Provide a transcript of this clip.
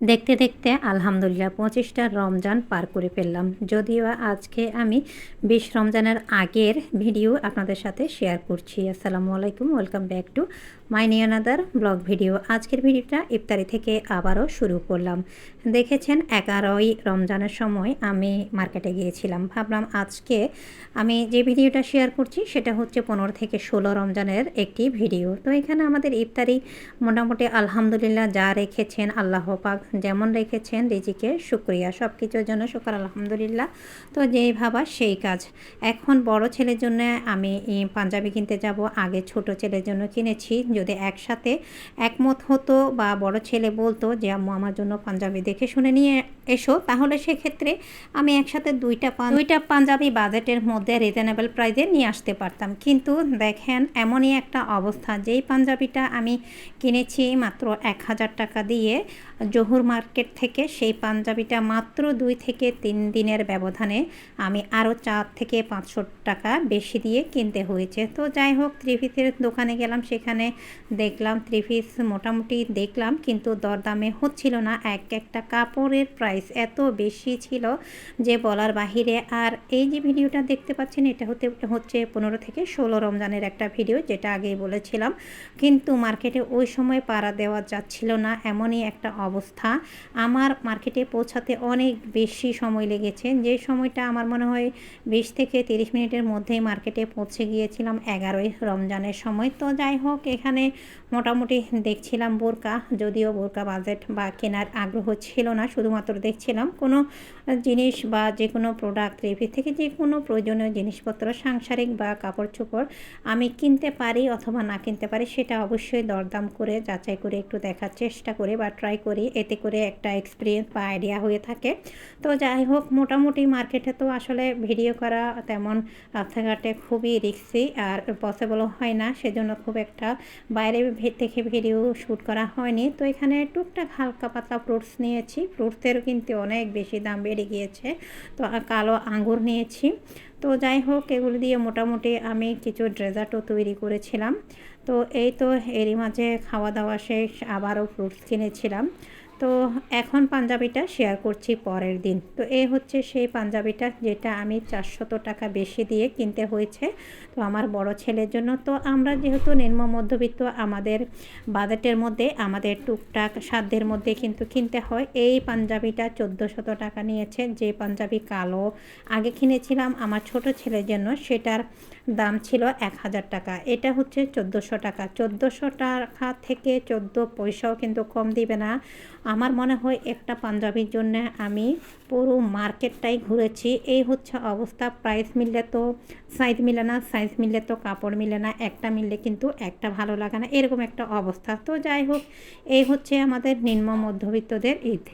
দেখতে দেখতে আলহামদুলিল্লাহ পঁচিশটা রমজান পার করে ফেললাম। যদিও আজকে আমি বিশ রমজানের আগের ভিডিও আপনাদের সাথে শেয়ার করছি। আসসালামু আলাইকুম, ওয়েলকাম ব্যাক টু মাই নিয়ানাদার ব্লগ ভিডিও আজকের ভিডিওটা ইফতারি থেকে আবারও শুরু করলাম। দেখেছেন এগারোই রমজানের সময় আমি মার্কেটে গিয়েছিলাম। ভাবলাম আজকে আমি যে ভিডিওটা শেয়ার করছি, সেটা হচ্ছে পনেরো থেকে ষোলো রমজানের একটি ভিডিও। তো এখানে আমাদের ইফতারি মোটামুটি আলহামদুলিল্লাহ যা রেখেছেন আল্লাহ পাক, যেমন রেখেছেন রিজিকে শুক্রিয়া সব কিছুর জন্য শুক্র, আলহামদুলিল্লাহ। তো যেই ভাবা সেই কাজ। এখন বড় ছেলের জন্য আমি পাঞ্জাবি কিনতে যাব, আগে ছোট ছেলের জন্য কিনেছি। যদি একসাথে একমত হতো বা বড় ছেলে বলতো যে, আম্মু, আমার জন্য পাঞ্জাবি দেখে শুনে নিয়ে এসো, তাহলে সেক্ষেত্রে আমি একসাথে দুইটা দুইটা পাঞ্জাবি বাজেটের মধ্যে রিজনেবল প্রাইসে নিয়ে আসতে পারতাম। কিন্তু দেখেন, এমনই একটা অবস্থা। যেই পাঞ্জাবিটা আমি কিনেছি মাত্র এক হাজার টাকা দিয়ে জহুর মার্কেট থেকে, সেই পাঞ্জাবিটা মাত্র দুই থেকে তিন দিনের ব্যবধানে আমি আরও চার থেকে পাঁচশো টাকা বেশি দিয়ে কিনতে হয়েছে। তো যাই হোক পিসের দোকানে গেলাম, সেখানে দেখলাম থ্রি পিস মোটামুটি দেখলাম কিন্তু দরদামে হচ্ছিল না। এক একটা কাপড়ের প্রাইস এত বেশি ছিল যে বলার বাহিরে আর এই যে ভিডিওটা দেখতে পাচ্ছেন, এটা হতে, হচ্ছে পনেরো থেকে ষোলো রমজানের একটা ভিডিও যেটা আগেই বলেছিলাম। কিন্তু মার্কেটে ওই সময় পাড়া দেওয়া যাচ্ছিল না, এমনই একটা অবস্থা। আমার মার্কেটে পৌঁছাতে অনেক বেশি সময় লেগেছে। যে সময়টা আমার মনে হয় বিশ থেকে তিরিশ মিনিটের মধ্যেই মার্কেটে পৌঁছে গিয়েছিলাম এগারোই রমজানের সময়। তো যাই হোক, এখানে মোটামুটি দেখছিলাম বোরকা, যদিও বোরকা বাজেট বা কেনার আগ্রহ ছিল না, শুধুমাত্র দেখছিলাম কোনো জিনিস বা যে কোনো প্রোডাক্ট রিভি থেকে যে কোনো প্রয়োজনীয় জিনিসপত্র, সাংসারিক বা কাপড় চোপড় আমি কিনতে পারি অথবা না কিনতে পারি, সেটা অবশ্যই দরদাম করে, যাচাই করে একটু দেখার চেষ্টা করে বা ট্রাই করি। এতে করে একটা এক্সপিরিয়েন্স বা আইডিয়া হয়ে থাকে। তো যাই হোক, মোটামুটি মার্কেটে তো আসলে ভিডিও করা তেমন রাস্তাঘাটে খুবই রিক্সি আর পসিবলও হয় না। সেজন্য খুব একটা বাইরে থেকে ভিডিও শ্যুট করা হয়নি। তো এখানে টুকটাক হালকা পাতলা ফ্রুটস নিয়েছি। ফ্রুটসেরও কিন্তু অনেক বেশি দাম বেড়ে গিয়েছে। তো কালো আঙুর নিয়েছি। তো যাই হোক, এগুলো দিয়ে মোটামুটি আমি কিছু ড্রেজার্টও তৈরি করেছিলাম। তো এই তো এরই মাঝে খাওয়া দাওয়া শেষ, আবারও ফ্রুটস কিনেছিলাম। তো এখন পাঞ্জাবিটা শেয়ার করছি পরের দিন। তো এ হচ্ছে সেই পাঞ্জাবিটা যেটা আমি চারশত টাকা বেশি দিয়ে কিনতে হয়েছে। তো আমার বড় ছেলের জন্য। তো আমরা যেহেতু নিম্ন মধ্যবিত্ত, আমাদের বাজেটের মধ্যে, আমাদের টুকটাক সাধ্যের মধ্যে কিন্তু কিনতে হয়। এই পাঞ্জাবিটা চোদ্দোশত টাকা নিয়েছে। যে পাঞ্জাবি কালো আগে কিনেছিলাম আমার ছোট ছেলের জন্য, সেটার দাম ছিল এক হাজার টাকা। এটা হচ্ছে চোদ্দোশো টাকা। চোদ্দোশো টাকা থেকে চোদ্দ পয়সাও কিন্তু কম দিবে না। আমার মনে হয় একটা পাঞ্জাবির জন্য আমি পুরো মার্কেটটাই ঘুরেছি। এই হচ্ছে অবস্থা। প্রাইস মিললে তো সাইজ মিলে না সাইজ মিললে তো কাপড় মিলে না, একটা মিললে কিন্তু একটা ভালো লাগে না, এরকম একটা অবস্থা। তো যাই হোক, এই হচ্ছে আমাদের নিম্ন মধ্যবিত্তদের ঈদ।